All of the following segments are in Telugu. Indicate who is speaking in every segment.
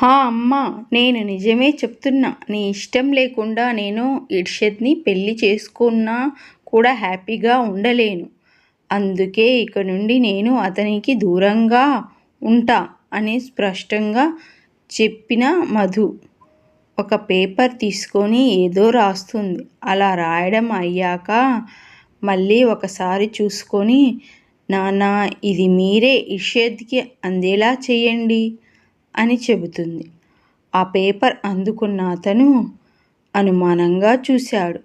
Speaker 1: హా అమ్మా నేను నిజమే చెప్తున్నా. నీ ఇష్టం లేకుండా నేను ఇర్షద్ని పెళ్ళి చేసుకున్నా కూడా హ్యాపీగా ఉండలేను. అందుకే ఇక నుండి నేను అతనికి దూరంగా ఉంటా అని స్పష్టంగా చెప్పిన మధు. ఒక పేపర్ తీసుకొని ఏదో రాస్తుంది. అలా రాయడం అయ్యాక మళ్ళీ ఒకసారి చూసుకొని నాన్న ఇది మీరే ఇర్షద్కి అందేలా చేయండి. అని చెబుతుంది. ఆ పేపర్ అందుకున్న అతను అనుమానంగా చూశాడు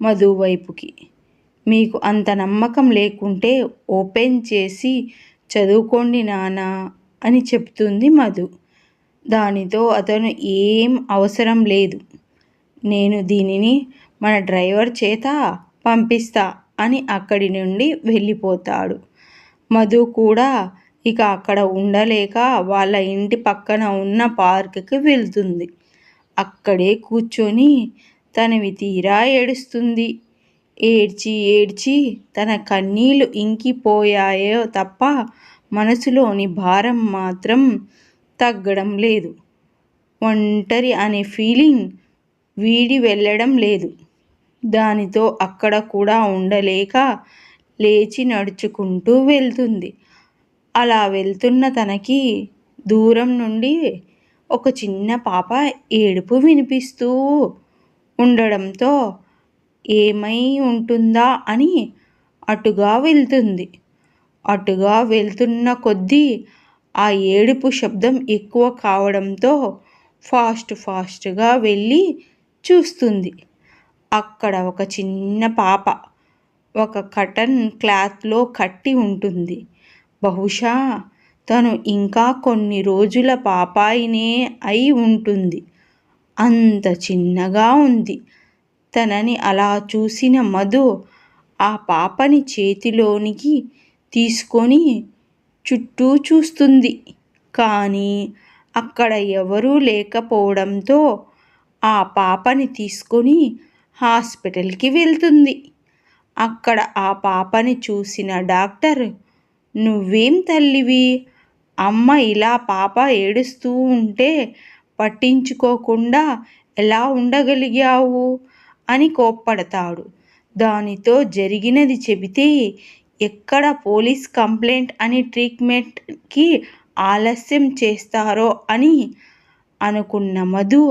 Speaker 1: మధు వైపుకి మీకు అంత నమ్మకం లేకుంటే ఓపెన్ చేసి చదువుకోండి నానా అని చెప్తుంది మధు. దానితో అతను ఏం అవసరం లేదు. నేను దీనిని మన డ్రైవర్ చేత పంపిస్తా అని అక్కడి నుండి వెళ్ళిపోతాడు. మధు కూడా ఇక అక్కడ ఉండలేక వాళ్ళ ఇంటి పక్కన ఉన్న పార్కుకి వెళ్తుంది. అక్కడే కూర్చొని తనవి తీరా ఏడుస్తుంది. ఏడ్చి ఏడ్చి తన కన్నీళ్ళు ఇంకిపోయాయో తప్ప మనసులోని భారం మాత్రం తగ్గడం లేదు. ఒంటరి అనే ఫీలింగ్ వీడి వెళ్ళడం లేదు. దానితో అక్కడ కూడా ఉండలేక లేచి నడుచుకుంటూ వెళ్తుంది. అలా వెళ్తున్న తనకి దూరం నుండి ఒక చిన్న పాప ఏడుపు వినిపిస్తూ ఉండడంతో ఏమై ఉంటుందా అని అటుగా వెళ్తుంది. అటుగా వెళ్తున్న కొద్దీ ఆ ఏడుపు శబ్దం ఎక్కువ కావడంతో ఫాస్ట్ ఫాస్ట్గా వెళ్ళి చూస్తుంది. అక్కడ ఒక చిన్న పాప ఒక కటన్ క్లాత్లో కట్టి ఉంటుంది. బహుశా తను ఇంకా కొన్ని రోజుల పాపాయినే అయి ఉంటుంది. అంత చిన్నగా ఉంది. తనని అలా చూసిన మధు ఆ పాపని చేతిలోనికి తీసుకొని చుట్టూ చూస్తుంది. కానీ అక్కడ ఎవరూ లేకపోవడంతో ఆ పాపని తీసుకొని హాస్పిటల్కి వెళ్తుంది. అక్కడ ఆ పాపని చూసిన డాక్టర్ నువ్వేం తల్లివి? అమ్మ ఇలా పాప ఏడుస్తూ ఉంటే పట్టించుకోకుండా ఎలా ఉండగలిగావు? అని కోప్పడతాడు. దానితో జరిగినది చెబితే ఎక్కడ పోలీస్ కంప్లైంట్ అని ట్రీట్మెంట్కి ఆలస్యం చేస్తారో అని అనుకున్న మధు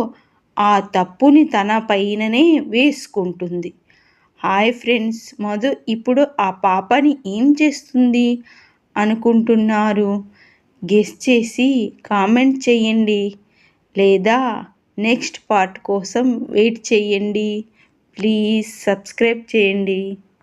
Speaker 1: ఆ తప్పుని తన పైననే వేసుకుంటుంది. హాయ్ ఫ్రెండ్స్ మధు ఇప్పుడు ఆ పాపని ఏం చేస్తుంది? అనుకుంటున్నారు. గెస్ చేసి కామెంట్ చేయండి. లేదా నెక్స్ట్ పార్ట్ కోసం వెయిట్ చేయండి. ప్లీజ్ సబ్స్క్రైబ్ చేయండి.